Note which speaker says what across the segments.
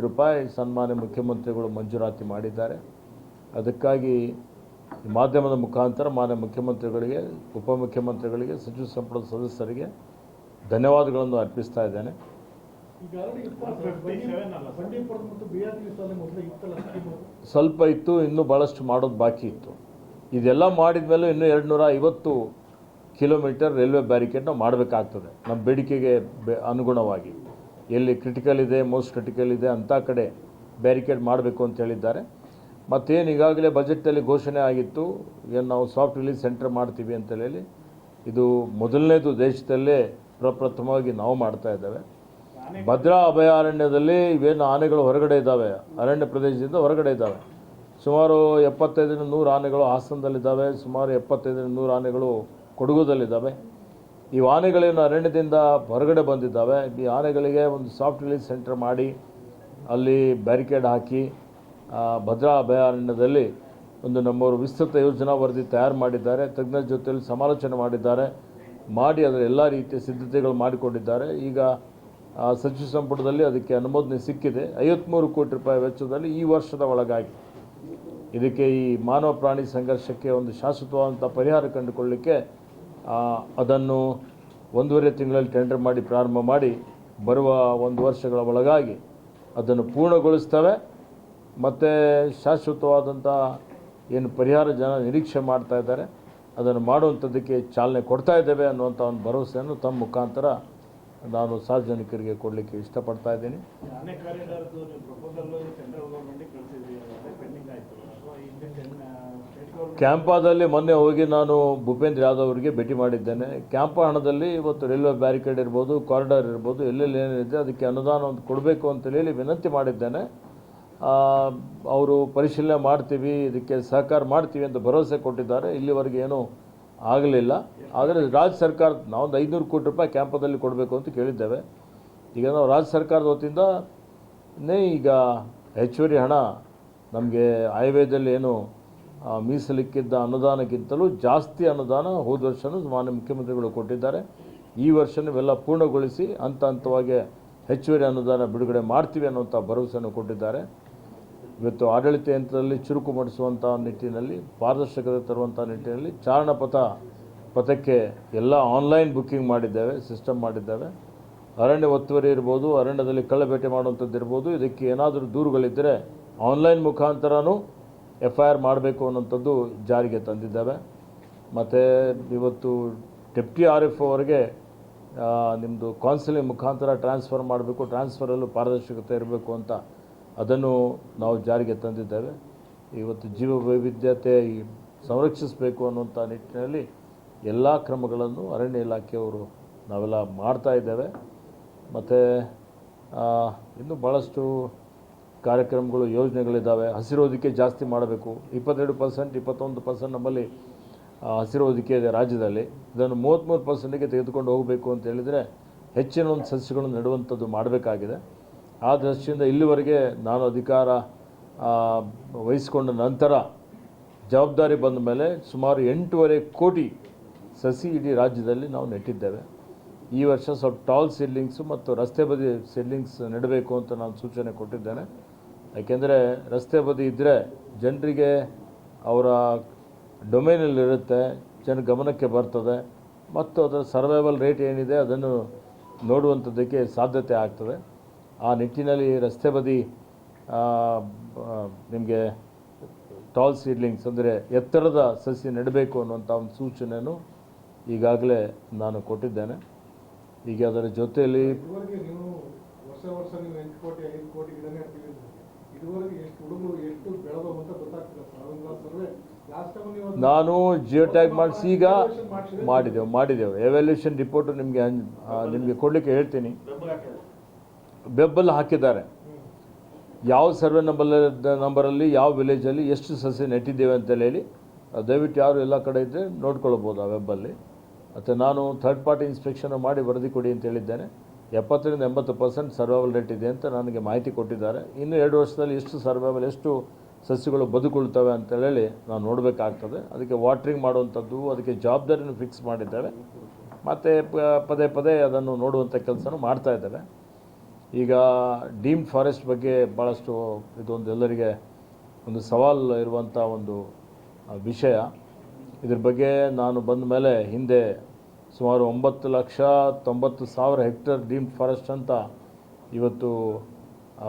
Speaker 1: ಕೋಟಿ ರೂಪಾಯಿ ಸನ್ಮಾನ್ಯ ಮುಖ್ಯಮಂತ್ರಿಗಳು ಮಂಜೂರಾತಿ ಮಾಡಿದ್ದಾರೆ. ಅದಕ್ಕಾಗಿ ಮಾಧ್ಯಮದ ಮುಖಾಂತರ ಮಾನ್ಯ ಮುಖ್ಯಮಂತ್ರಿಗಳಿಗೆ ಉಪಮುಖ್ಯಮಂತ್ರಿಗಳಿಗೆ ಸಚಿವ ಸಂಪುಟದ ಸದಸ್ಯರಿಗೆ ಧನ್ಯವಾದಗಳನ್ನು ಅರ್ಪಿಸ್ತಾ ಇದ್ದೇನೆ. ಸ್ವಲ್ಪ ಇತ್ತು ಇನ್ನೂ ಭಾಳಷ್ಟು ಮಾಡೋದು ಬಾಕಿ ಇತ್ತು. ಇದೆಲ್ಲ ಮಾಡಿದ ಮೇಲೆ ಇನ್ನೂ ಎರಡು ನೂರ ಐವತ್ತು ಕಿಲೋಮೀಟರ್ ರೈಲ್ವೆ ಬ್ಯಾರಿಕೇಡ್ನ ಮಾಡಬೇಕಾಗ್ತದೆ. ನಮ್ಮ ಬೇಡಿಕೆಗೆ ಬೆ ಅನುಗುಣವಾಗಿ. ಎಲ್ಲಿ ಕ್ರಿಟಿಕಲ್ ಇದೆ ಮೋಸ್ಟ್ ಕ್ರಿಟಿಕಲ್ ಇದೆ ಅಂಥ ಕಡೆ ಬ್ಯಾರಿಕೇಡ್ ಮಾಡಬೇಕು ಅಂತ ಹೇಳಿದ್ದಾರೆ. ಮತ್ತೇನು ಈಗಾಗಲೇ ಬಜೆಟಲ್ಲಿ ಘೋಷಣೆ ಆಗಿತ್ತು, ಏನು ನಾವು ಸಾಫ್ಟ್ ರಿಲೀಸ್ ಸೆಂಟರ್ ಮಾಡ್ತೀವಿ ಅಂತ ಹೇಳಿ, ಇದು ಮೊದಲನೇದು ದೇಶದಲ್ಲೇ ಪ್ರಪ್ರಥಮವಾಗಿ ನಾವು ಮಾಡ್ತಾ ಇದ್ದೇವೆ. ಭದ್ರಾ ಅಭಯಾರಣ್ಯದಲ್ಲಿ ಇವೇನು ಆನೆಗಳು ಹೊರಗಡೆ ಇದ್ದಾವೆ, ಅರಣ್ಯ ಪ್ರದೇಶದಿಂದ ಹೊರಗಡೆ ಇದ್ದಾವೆ. ಸುಮಾರು ಎಪ್ಪತ್ತೈದರಿಂದ ನೂರು ಆನೆಗಳು ಹಾಸನದಲ್ಲಿದ್ದಾವೆ, ಸುಮಾರು ಎಪ್ಪತ್ತೈದರಿಂದ ನೂರು ಆನೆಗಳು ಕೊಡಗುದಲ್ಲಿದ್ದಾವೆ. ಈ ಆನೆಗಳೇನು ಅರಣ್ಯದಿಂದ ಹೊರಗಡೆ ಬಂದಿದ್ದಾವೆ, ಈ ಆನೆಗಳಿಗೆ ಒಂದು ಸಾಫ್ಟ್ ರಿಲೀಸ್ ಸೆಂಟರ್ ಮಾಡಿ, ಅಲ್ಲಿ ಬ್ಯಾರಿಕೇಡ್ ಹಾಕಿ ಭದ್ರಾ ಅಭಯಾರಣ್ಯದಲ್ಲಿ ಒಂದು ನಮ್ಮವರು ವಿಸ್ತೃತ ಯೋಜನಾ ವರದಿ ತಯಾರು ಮಾಡಿದ್ದಾರೆ, ತಜ್ಞರ ಜೊತೆಯಲ್ಲಿ ಸಮಾಲೋಚನೆ ಮಾಡಿದ್ದಾರೆ, ಮಾಡಿ ಅದರ ಎಲ್ಲ ರೀತಿಯ ಸಿದ್ಧತೆಗಳು ಮಾಡಿಕೊಂಡಿದ್ದಾರೆ. ಈಗ ಸಚಿವ ಸಂಪುಟದಲ್ಲಿ ಅದಕ್ಕೆ ಅನುಮೋದನೆ ಸಿಕ್ಕಿದೆ. ಐವತ್ತ್ಮೂರು ಕೋಟಿ ರೂಪಾಯಿ ವೆಚ್ಚದಲ್ಲಿ ಈ ವರ್ಷದ ಒಳಗಾಗಿ ಇದಕ್ಕೆ ಈ ಮಾನವ ಪ್ರಾಣಿ ಸಂಘರ್ಷಕ್ಕೆ ಒಂದು ಶಾಶ್ವತವಾದಂಥ ಪರಿಹಾರ ಕಂಡುಕೊಳ್ಳಲಿಕ್ಕೆ ಅದನ್ನು ಒಂದೂವರೆ ತಿಂಗಳಲ್ಲಿ ಟೆಂಡರ್ ಮಾಡಿ ಪ್ರಾರಂಭ ಮಾಡಿ ಬರುವ ಒಂದು ವರ್ಷಗಳ ಒಳಗಾಗಿ ಅದನ್ನು ಪೂರ್ಣಗೊಳಿಸ್ತವೆ. ಮತ್ತು ಶಾಶ್ವತವಾದಂಥ ಏನು ಪರಿಹಾರ ಜನ ನಿರೀಕ್ಷೆ ಮಾಡ್ತಾ ಇದ್ದಾರೆ. ಅದನ್ನು ಮಾಡುವಂಥದ್ದಕ್ಕೆ ಚಾಲನೆ ಕೊಡ್ತಾ ಇದ್ದೇವೆ ಅನ್ನುವಂಥ ಒಂದು ಭರವಸೆಯನ್ನು ತಮ್ಮ ಮುಖಾಂತರ ನಾನು ಸಾರ್ವಜನಿಕರಿಗೆ ಕೊಡಲಿಕ್ಕೆ ಇಷ್ಟಪಡ್ತಾ ಇದ್ದೀನಿ. ಕ್ಯಾಂಪಾದಲ್ಲಿ ಮೊನ್ನೆ ಹೋಗಿ ನಾನು ಭೂಪೇಂದ್ರ ಯಾದವ್ ಅವರಿಗೆ ಭೇಟಿ ಮಾಡಿದ್ದೇನೆ. ಕ್ಯಾಂಪ ಹಣದಲ್ಲಿ ಇವತ್ತು ರೈಲ್ವೆ ಬ್ಯಾರಿಕೇಡ್ ಇರ್ಬೋದು ಕಾರಿಡಾರ್ ಇರ್ಬೋದು ಎಲ್ಲೆಲ್ಲಿ ಏನಿದೆ ಅದಕ್ಕೆ ಅನುದಾನ ಒಂದು ಕೊಡಬೇಕು ಅಂತ ಹೇಳಿ ವಿನಂತಿ ಮಾಡಿದ್ದೇನೆ. ಅವರು ಪರಿಶೀಲನೆ ಮಾಡ್ತೀವಿ ಇದಕ್ಕೆ ಸಹಕಾರ ಮಾಡ್ತೀವಿ ಅಂತ ಭರವಸೆ ಕೊಟ್ಟಿದ್ದಾರೆ. ಇಲ್ಲಿವರೆಗೆ ಏನೂ ಆಗಲಿಲ್ಲ. ಆದರೆ ರಾಜ್ಯ ಸರ್ಕಾರ, ನಾವೊಂದು ಐನೂರು ಕೋಟಿ ರೂಪಾಯಿ ಕ್ಯಾಂಪದಲ್ಲಿ ಕೊಡಬೇಕು ಅಂತ ಕೇಳಿದ್ದೇವೆ. ಈಗ ನಾವು ರಾಜ್ಯ ಸರ್ಕಾರದ ವತಿಯಿಂದ ನೇ ಈಗ ಹೆಚ್ಚುವರಿ ಹಣ ನಮಗೆ ಆಯುರ್ವೇದದಲ್ಲಿ ಏನು ಮೀಸಲಿಕ್ಕಿದ್ದ ಅನುದಾನಕ್ಕಿಂತಲೂ ಜಾಸ್ತಿ ಅನುದಾನ ಹೋದ ವರ್ಷವೂ ಮಾನ್ಯ ಮುಖ್ಯಮಂತ್ರಿಗಳು ಕೊಟ್ಟಿದ್ದಾರೆ. ಈ ವರ್ಷನೂ ಇವೆಲ್ಲ ಪೂರ್ಣಗೊಳಿಸಿ ಹಂತ ಹಂತವಾಗಿ ಹೆಚ್ಚುವರಿ ಅನುದಾನ ಬಿಡುಗಡೆ ಮಾಡ್ತೀವಿ ಅನ್ನುವಂಥ ಭರವಸೆಯನ್ನು ಕೊಟ್ಟಿದ್ದಾರೆ. ಇವತ್ತು ಆಡಳಿತ ಯಂತ್ರದಲ್ಲಿ ಚುರುಕು ಮಾಡಿಸುವಂಥ ನಿಟ್ಟಿನಲ್ಲಿ, ಪಾರದರ್ಶಕತೆ ತರುವಂಥ ನಿಟ್ಟಿನಲ್ಲಿ ಚಾರಣ ಪಥ, ಪಥಕ್ಕೆ ಎಲ್ಲ ಆನ್ಲೈನ್ ಬುಕ್ಕಿಂಗ್ ಮಾಡಿದ್ದೇವೆ ಸಿಸ್ಟಮ್ ಮಾಡಿದ್ದೇವೆ. ಅರಣ್ಯ ಒತ್ತುವರಿ ಇರ್ಬೋದು, ಅರಣ್ಯದಲ್ಲಿ ಕಳ್ಳಬೇಟೆ ಮಾಡುವಂಥದ್ದು ಇರ್ಬೋದು, ಇದಕ್ಕೆ ಏನಾದರೂ ದೂರುಗಳಿದ್ದರೆ ಆನ್ಲೈನ್ ಮುಖಾಂತರನೂ ಎಫ್ ಐ ಆರ್ ಮಾಡಬೇಕು ಅನ್ನೋಂಥದ್ದು ಜಾರಿಗೆ ತಂದಿದ್ದೇವೆ. ಮತ್ತು ಇವತ್ತು ಡೆಪ್ಟಿ ಆರ್ ಎಫ್ ಅವರಿಗೆ ನಿಮ್ಮದು ಕೌನ್ಸಿಲಿಂಗ್ ಮುಖಾಂತರ ಟ್ರಾನ್ಸ್ಫರ್ ಮಾಡಬೇಕು ಟ್ರಾನ್ಸ್ಫರಲ್ಲೂ ಪಾರದರ್ಶಕತೆ ಇರಬೇಕು ಅಂತ ಅದನ್ನು ನಾವು ಜಾರಿಗೆ ತಂದಿದ್ದೇವೆ ಇವತ್ತು ಜೀವ ವೈವಿಧ್ಯತೆ ಸಂರಕ್ಷಿಸಬೇಕು ಅನ್ನುವಂಥ ನಿಟ್ಟಿನಲ್ಲಿ ಎಲ್ಲ ಕ್ರಮಗಳನ್ನು ಅರಣ್ಯ ಇಲಾಖೆಯವರು ನಾವೆಲ್ಲ ಮಾಡ್ತಾ ಇದ್ದೇವೆ. ಮತ್ತು ಇನ್ನೂ ಭಾಳಷ್ಟು ಕಾರ್ಯಕ್ರಮಗಳು, ಯೋಜನೆಗಳಿದ್ದಾವೆ. ಹಸಿರು ಹೊದಿಕೆ ಜಾಸ್ತಿ ಮಾಡಬೇಕು. ಇಪ್ಪತ್ತೆರಡು ಪರ್ಸೆಂಟ್, ಇಪ್ಪತ್ತೊಂದು ಪರ್ಸೆಂಟ್ ನಮ್ಮಲ್ಲಿ ಹಸಿರೋದಕ್ಕೆ ಇದೆ ರಾಜ್ಯದಲ್ಲಿ. ಇದನ್ನು ಮೂವತ್ತ್ಮೂರು ಪರ್ಸೆಂಟಿಗೆ ತೆಗೆದುಕೊಂಡು ಹೋಗಬೇಕು ಅಂತ ಹೇಳಿದರೆ ಹೆಚ್ಚಿನ ಒಂದು ಸಸ್ಯಗಳನ್ನು ನೆಡುವಂಥದ್ದು ಮಾಡಬೇಕಾಗಿದೆ. ಆ ದೃಷ್ಟಿಯಿಂದ ಇಲ್ಲಿವರೆಗೆ ನಾನು ಅಧಿಕಾರ ವಹಿಸಿಕೊಂಡ ನಂತರ ಜವಾಬ್ದಾರಿ ಬಂದ ಮೇಲೆ ಸುಮಾರು ಎಂಟೂವರೆ ಕೋಟಿ ಸಸಿ ಇಡೀ ರಾಜ್ಯದಲ್ಲಿ ನಾವು ನೆಟ್ಟಿದ್ದೇವೆ. ಈ ವರ್ಷ ಸ್ವಲ್ಪ ಟಾಲ್ ಸೀಡ್ಲಿಂಗ್ಸು ಮತ್ತು ರಸ್ತೆ ಬದಿ ಸೀಡ್ಲಿಂಗ್ಸ್ ನೆಡಬೇಕು ಅಂತ ನಾನು ಸೂಚನೆ ಕೊಟ್ಟಿದ್ದೇನೆ. ಯಾಕೆಂದರೆ ರಸ್ತೆ ಬದಿ ಇದ್ದರೆ ಜನರಿಗೆ ಅವರ ಡೊಮೇನಲ್ಲಿರುತ್ತೆ ಜನ ಗಮನಕ್ಕೆ ಬರ್ತದೆ ಮತ್ತು ಅದರ ಸರ್ವೈವಲ್ ರೇಟ್ ಏನಿದೆ ಅದನ್ನು ನೋಡುವಂಥದ್ದಕ್ಕೆ ಸಾಧ್ಯತೆ ಆಗ್ತದೆ. ಆ ನಿಟ್ಟಿನಲ್ಲಿ ರಸ್ತೆ ಬದಿ ನಿಮಗೆ ಟಾಲ್ ಸೀಡ್ಲಿಂಗ್ಸ್ ಅಂದರೆ ಎತ್ತರದ ಸಸಿ ನೆಡಬೇಕು ಅನ್ನುವಂಥ ಒಂದು ಸೂಚನೆಯನ್ನು ಈಗಾಗಲೇ ನಾನು ಕೊಟ್ಟಿದ್ದೇನೆ. ಈಗ ಅದರ ಜೊತೆಯಲ್ಲಿ ನಾನು ಜಿಯೋ ಟ್ಯಾಗ್ ಮಾಡಿಸಿ ಈಗ ಮಾಡಿದೆವು ಮಾಡಿದೆವು ಎವ್ಯಾಲ್ಯೂಷನ್ ರಿಪೋರ್ಟು ನಿಮಗೆ ನಿಮಗೆ ಕೊಡಲಿಕ್ಕೆ ಹೇಳ್ತೀನಿ. ಬೆಬ್ಬಲ್ಲಿ ಹಾಕಿದ್ದಾರೆ. ಯಾವ ಸರ್ವೆ ನಂಬರ್ ನಂಬರಲ್ಲಿ, ಯಾವ ವಿಲೇಜಲ್ಲಿ ಎಷ್ಟು ಸಸಿ ನೆಟ್ಟಿದ್ದೇವೆ ಅಂತೇಳಿ ಹೇಳಿ ದಯವಿಟ್ಟು ಯಾರು ಎಲ್ಲ ಕಡೆ ಇದ್ದರೆ ನೋಡ್ಕೊಳ್ಬೋದು ಆ ವೆಬ್ಬಲ್ಲಿ. ಮತ್ತು ನಾನು ಥರ್ಡ್ ಪಾರ್ಟಿ ಇನ್ಸ್ಪೆಕ್ಷನ್ ಮಾಡಿ ವರದಿ ಕೊಡಿ ಅಂತ ಹೇಳಿದ್ದೇನೆ. ಎಪ್ಪತ್ತರಿಂದ ಎಂಬತ್ತು ಪರ್ಸೆಂಟ್ ಸರ್ವೈವಲ್ ರೇಟ್ ಇದೆ ಅಂತ ನನಗೆ ಮಾಹಿತಿ ಕೊಟ್ಟಿದ್ದಾರೆ. ಇನ್ನು ಎರಡು ವರ್ಷದಲ್ಲಿ ಎಷ್ಟು ಸರ್ವೈವಲ್ ಎಷ್ಟು ಸಸ್ಯಗಳು ಬದುಕುಳ್ತವೆ ಅಂತೇಳಿ ನಾವು ನೋಡಬೇಕಾಗ್ತದೆ. ಅದಕ್ಕೆ ವಾಟ್ರಿಂಗ್ ಮಾಡುವಂಥದ್ದು, ಅದಕ್ಕೆ ಜವಾಬ್ದಾರಿನೂ ಫಿಕ್ಸ್ ಮಾಡಿದ್ದೇವೆ. ಮತ್ತು ಪದೇ ಪದೇ ಅದನ್ನು ನೋಡುವಂಥ ಕೆಲಸನೂ ಮಾಡ್ತಾ ಇದ್ದೇವೆ. ಈಗ ಡೀಮ್ ಫಾರೆಸ್ಟ್ ಬಗ್ಗೆ ಭಾಳಷ್ಟು ಇದೊಂದು ಎಲ್ಲರಿಗೆ ಒಂದು ಸವಾಲು ಇರುವಂಥ ಒಂದು ವಿಷಯ. ಇದ್ರ ಬಗ್ಗೆ ನಾನು ಬಂದ ಮೇಲೆ ಹಿಂದೆ ಸುಮಾರು ಒಂಬತ್ತು ಲಕ್ಷ ತೊಂಬತ್ತು ಸಾವಿರ ಹೆಕ್ಟೇರ್ ಡೀಮ್ ಫಾರೆಸ್ಟ್ ಅಂತ ಇವತ್ತು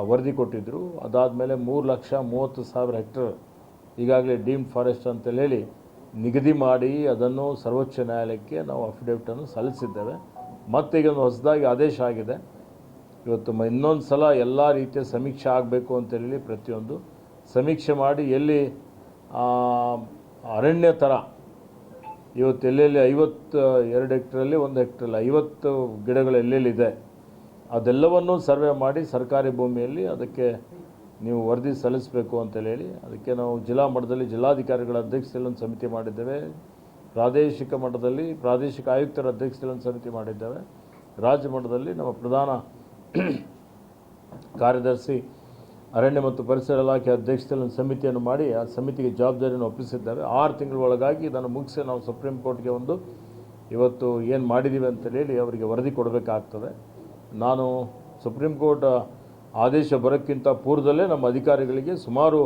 Speaker 1: ವರದಿ ಕೊಟ್ಟಿದ್ದರು ಅದಾದಮೇಲೆ ಮೂರು ಲಕ್ಷ ಮೂವತ್ತು ಸಾವಿರ ಹೆಕ್ಟೇರ್ ಈಗಾಗಲೇ ಡೀಮ್ ಫಾರೆಸ್ಟ್ ಅಂತೇಳಿ ಹೇಳಿ ನಿಗದಿ ಮಾಡಿ ಅದನ್ನು ಸರ್ವೋಚ್ಚ ನ್ಯಾಯಾಲಯಕ್ಕೆ ನಾವು ಅಫಿಡೇವಿಟನ್ನು ಸಲ್ಲಿಸಿದ್ದೇವೆ. ಮತ್ತೀಗ ಒಂದು ಹೊಸದಾಗಿ ಆದೇಶ ಆಗಿದೆ. ಇವತ್ತು ಇನ್ನೊಂದು ಸಲ ಎಲ್ಲ ರೀತಿಯ ಸಮೀಕ್ಷೆ ಆಗಬೇಕು ಅಂತೇಳಿ ಪ್ರತಿಯೊಂದು ಸಮೀಕ್ಷೆ ಮಾಡಿ ಎಲ್ಲಿ ಅರಣ್ಯ ಥರ, ಇವತ್ತು ಎಲ್ಲೆಲ್ಲಿ ಐವತ್ತು ಎರಡು ಹೆಕ್ಟ್ರಲ್ಲಿ ಒಂದು ಹೆಕ್ಟ್ರಲ್ಲಿ ಐವತ್ತು ಗಿಡಗಳು ಎಲ್ಲೆಲ್ಲಿದೆ, ಅದೆಲ್ಲವನ್ನೂ ಸರ್ವೆ ಮಾಡಿ ಸರ್ಕಾರಿ ಭೂಮಿಯಲ್ಲಿ ಅದಕ್ಕೆ ನೀವು ವರದಿ ಸಲ್ಲಿಸಬೇಕು ಅಂತೇಳಿ ಅದಕ್ಕೆ ನಾವು ಜಿಲ್ಲಾ ಮಟ್ಟದಲ್ಲಿ ಜಿಲ್ಲಾಧಿಕಾರಿಗಳ ಅಧ್ಯಕ್ಷತೆಯಲ್ಲಿ ಒಂದು ಸಮಿತಿ ಮಾಡಿದ್ದೇವೆ, ಪ್ರಾದೇಶಿಕ ಮಟ್ಟದಲ್ಲಿ ಪ್ರಾದೇಶಿಕ ಆಯುಕ್ತರ ಅಧ್ಯಕ್ಷತೆಯಲ್ಲಿ ಒಂದು ಸಮಿತಿ ಮಾಡಿದ್ದೇವೆ, ರಾಜ್ಯ ಮಟ್ಟದಲ್ಲಿ ನಮ್ಮ ಪ್ರಧಾನ ಕಾರ್ಯದರ್ಶಿ ಅರಣ್ಯ ಮತ್ತು ಪರಿಸರ ಇಲಾಖೆ ಅಧ್ಯಕ್ಷತೆಯಲ್ಲಿ ಸಮಿತಿಯನ್ನು ಮಾಡಿ, ಆ ಸಮಿತಿಗೆ ಜವಾಬ್ದಾರಿಯನ್ನು ಒಪ್ಪಿಸಿದ್ದಾರೆ. ಆರು ತಿಂಗಳ ಒಳಗಾಗಿ ಇದನ್ನು ಮುಗಿಸಿ ನಾವು ಸುಪ್ರೀಂ ಕೋರ್ಟ್ಗೆ ಒಂದು ಇವತ್ತು ಏನು ಮಾಡಿದ್ದೀವಿ ಅಂತ ಹೇಳಿ ಅವರಿಗೆ ವರದಿ ಕೊಡಬೇಕಾಗ್ತದೆ. ನಾನು ಸುಪ್ರೀಂ ಕೋರ್ಟ್ ಆದೇಶ ಬರೋಕ್ಕಿಂತ ಪೂರ್ವದಲ್ಲೇ ನಮ್ಮ ಅಧಿಕಾರಿಗಳಿಗೆ ಸುಮಾರು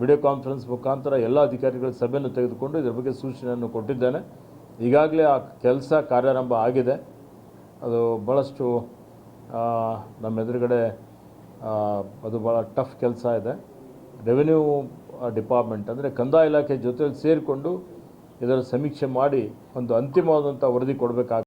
Speaker 1: ವಿಡಿಯೋ ಕಾನ್ಫರೆನ್ಸ್ ಮುಖಾಂತರ ಎಲ್ಲ ಅಧಿಕಾರಿಗಳ ಸಭೆಯನ್ನು ತೆಗೆದುಕೊಂಡು ಇದರ ಬಗ್ಗೆ ಸೂಚನೆಯನ್ನು ಕೊಟ್ಟಿದ್ದೇನೆ. ಈಗಾಗಲೇ ಆ ಕೆಲಸ ಕಾರ್ಯಾರಂಭ ಆಗಿದೆ. ಅದು ಭಾಳಷ್ಟು ನಮ್ಮ ಎದುರುಗಡೆ ಅದು ಭಾಳ ಟಫ್ ಕೆಲಸ ಇದೆ. ರೆವೆನ್ಯೂ ಡಿಪಾರ್ಟ್ಮೆಂಟ್ ಅಂದರೆ ಕಂದಾಯ ಇಲಾಖೆ ಜೊತೆಯಲ್ಲಿ ಸೇರಿಕೊಂಡು ಇದರ ಸಮೀಕ್ಷೆ ಮಾಡಿ ಒಂದು ಅಂತಿಮವಾದಂಥ ವರದಿ ಕೊಡಬೇಕಾಗ್ತದೆ